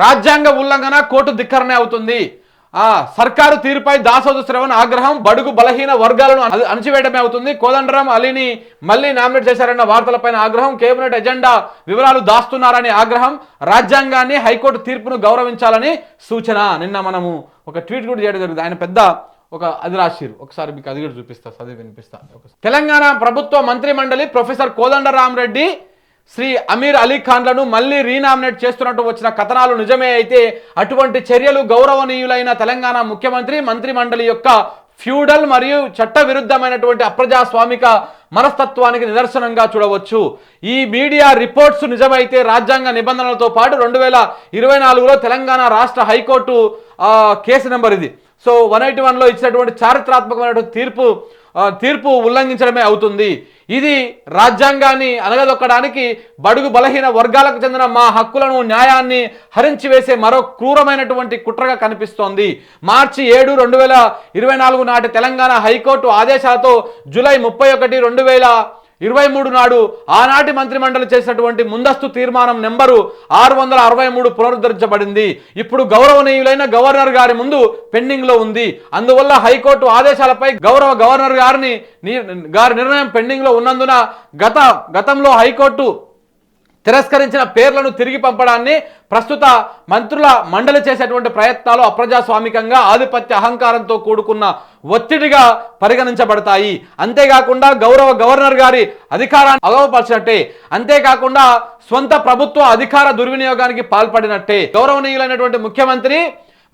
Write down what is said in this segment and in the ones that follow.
రాజ్యాంగ ఉల్లంఘన కోర్టు ధిక్కరణ అవుతుంది. ఆ సర్కారు తీరుపై దాసోదు శ్రవణ్ ఆగ్రహం బడుగు బలహీన వర్గాలను అణచివేయడమే అవుతుంది. కోదండరాం అలీని మళ్ళీ నామినేట్ చేశారన్న వార్తలపైన ఆగ్రహం కేబినెట్ ఎజెండా వివరాలు దాస్తున్నారని ఆగ్రహం రాజ్యాంగాన్ని హైకోర్టు తీర్పును గౌరవించాలని సూచన. నిన్న మనము ఒక ట్వీట్ కూడా చేయడం జరిగింది. ఆయన పెద్ద ఒక అది రాసిరు ఒకసారి మీకు అది కూడా చూపిస్తా చదివి వినిపిస్తా. తెలంగాణ ప్రభుత్వ మంత్రి మండలి ప్రొఫెసర్ కోదండరాం రెడ్డి శ్రీ అమీర్ అలీ ఖాన్లను మళ్ళీ రీనామినేట్ చేస్తున్నట్టు వచ్చిన కథనాలు నిజమే అయితే అటువంటి చర్యలు గౌరవనీయులైన తెలంగాణ ముఖ్యమంత్రి మంత్రి మండలి యొక్క ఫ్యూడల్ మరియు చట్టవిరుద్ధమైనటువంటి అప్రజాస్వామిక మనస్తత్వానికి నిదర్శనంగా చూడవచ్చు. ఈ మీడియా రిపోర్ట్స్ నిజమైతే రాజ్యాంగ నిబంధనలతో పాటు రెండు వేల ఇరవై నాలుగులో తెలంగాణ రాష్ట్ర హైకోర్టు కేసు నెంబర్ ఇది. సో వన్ ఎయిటీ వన్లో ఇచ్చినటువంటి చారిత్రాత్మకమైనటువంటి తీర్పు తీర్పు ఉల్లంఘించడమే అవుతుంది. ఇది రాజ్యాంగాన్ని అనగదొక్కడానికి బడుగు బలహీన వర్గాలకు చెందిన మా హక్కులను న్యాయాన్ని హరించి వేసే మరో క్రూరమైనటువంటి కుట్రగా కనిపిస్తోంది. మార్చి ఏడు రెండు వేల ఇరవై నాలుగు నాటి తెలంగాణ హైకోర్టు ఆదేశాలతో జూలై ముప్పై ఒకటి రెండు వేల ఇరవై మూడు నాడు ఆనాటి మంత్రిమండలి చేసినటువంటి ముందస్తు తీర్మానం నెంబరు ఆరు వందల అరవై మూడు పునరుద్ధరించబడింది. ఇప్పుడు గౌరవనీయులైన గవర్నర్ గారి ముందు పెండింగ్లో ఉంది. అందువల్ల హైకోర్టు ఆదేశాలపై గౌరవ గవర్నర్ గారిని గారి నిర్ణయం పెండింగ్లో ఉన్నందున గత గతంలో హైకోర్టు తిరస్కరించిన పేర్లను తిరిగి పంపడాన్ని ప్రస్తుత మంత్రుల మండలి చేసేటువంటి ప్రయత్నాలు అప్రజాస్వామికంగా ఆధిపత్య అహంకారంతో కూడుకున్న ఒత్తిడిగా పరిగణించబడతాయి. అంతేకాకుండా గౌరవ గవర్నర్ గారి అధికారాన్ని అగవపరిచినట్టే అంతేకాకుండా స్వంత ప్రభుత్వ అధికార దుర్వినియోగానికి పాల్పడినట్టే. గౌరవనీయులైనటువంటి ముఖ్యమంత్రి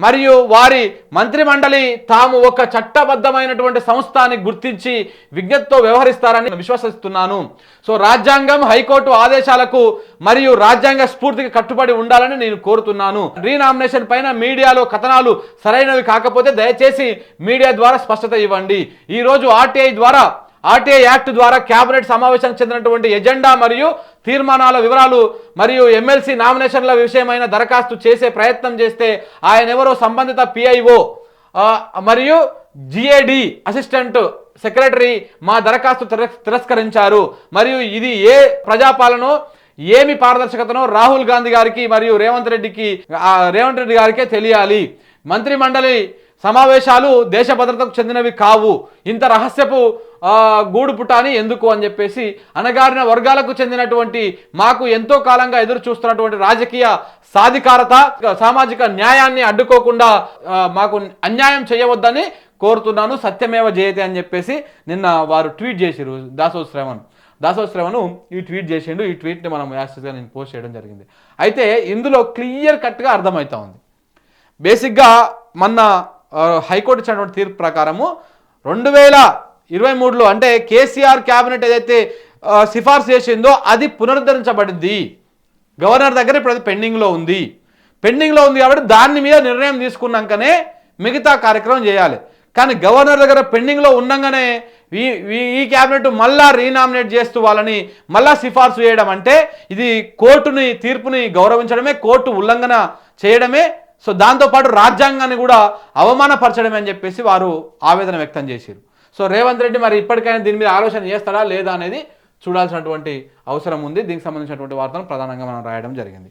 మరియు వారి మంత్రి మండలి తాము ఒక చట్టబద్ధమైనటువంటి సంస్థాన్ని గుర్తించి విజ్ఞతతో వ్యవహరిస్తారని విశ్వసిస్తున్నాను. సో రాజ్యాంగం హైకోర్టు ఆదేశాలకు మరియు రాజ్యాంగ స్ఫూర్తికి కట్టుబడి ఉండాలని నేను కోరుతున్నాను. రీనామినేషన్ పైన మీడియాలో కథనాలు సరైనవి కాకపోతే దయచేసి మీడియా ద్వారా స్పష్టత ఇవ్వండి. ఈ రోజు ఆర్టీఐ ద్వారా ఆర్టీఐ యాక్ట్ ద్వారా కేబినెట్ సమావేశానికి చెందినటువంటి ఎజెండా మరియు తీర్మానాల వివరాలు మరియు ఎమ్మెల్సీ నామినేషన్ల విషయమైన దరఖాస్తు చేసే ప్రయత్నం చేస్తే ఆయన ఎవరో సంబంధిత పిఐఓ మరియు జిఏడి అసిస్టెంట్ సెక్రటరీ మా దరఖాస్తు తిరస్- తిరస్కరించారు. మరియు ఇది ఏ ప్రజాపాలనో ఏమి పారదర్శకతనో రాహుల్ గాంధీ గారికి మరియు రేవంత్ రెడ్డికి రేవంత్ రెడ్డి గారికే తెలియాలి. మంత్రి మండలి సమావేశాలు దేశ భద్రతకు చెందినవి కావు. ఇంత రహస్యపు గూడు పుటాని ఎందుకు అని చెప్పేసి అణగారిన వర్గాలకు చెందినటువంటి మాకు ఎంతో కాలంగా ఎదురు చూస్తున్నటువంటి రాజకీయ సాధికారత సామాజిక న్యాయాన్ని అడ్డుకోకుండా మాకు అన్యాయం చేయవద్దని కోరుతున్నాను. సత్యమేవ జయతే అని చెప్పేసి నిన్న వారు ట్వీట్ చేసిరు దాసో శ్రవణ్. దాసో శ్రవణ్ ఈ ట్వీట్ చేసిండు. ఈ ట్వీట్ని మనం యాక్సెస్గా నేను పోస్ట్ చేయడం జరిగింది. అయితే ఇందులో క్లియర్ కట్గా అర్థమవుతా ఉంది. బేసిక్గా మొన్న హైకోర్టు ఇచ్చినటువంటి తీర్పు ప్రకారము రెండు వేల ఇరవై మూడులో అంటే కేసీఆర్ క్యాబినెట్ ఏదైతే సిఫార్సు చేసిందో అది పునరుద్ధరించబడింది. గవర్నర్ దగ్గర ఇప్పుడు అది పెండింగ్లో ఉంది. పెండింగ్లో ఉంది కాబట్టి దాని మీద నిర్ణయం తీసుకున్నాకనే మిగతా కార్యక్రమం చేయాలి. కానీ గవర్నర్ దగ్గర పెండింగ్లో ఉండగానే ఈ- ఈ క్యాబినెట్ మళ్ళా రీనామినేట్ చేస్తూ వాళ్ళని మళ్ళా సిఫార్సు చేయడం అంటే ఇది కోర్టుని తీర్పుని గౌరవించడమే కోర్టు ఉల్లంఘన చేయడమే సో దాంతోపాటు రాజ్యాంగాన్ని కూడా అవమానపరచడమే అని చెప్పేసి వారు ఆవేదన వ్యక్తం చేశారు. సో రేవంత్ రెడ్డి మరి ఇప్పటికైనా దీని మీద ఆలోచన చేస్తాడా లేదా అనేది చూడాల్సినటువంటి అవసరం ఉంది. దీనికి సంబంధించినటువంటి వార్తను ప్రధానంగా మనం రాయడం జరిగింది.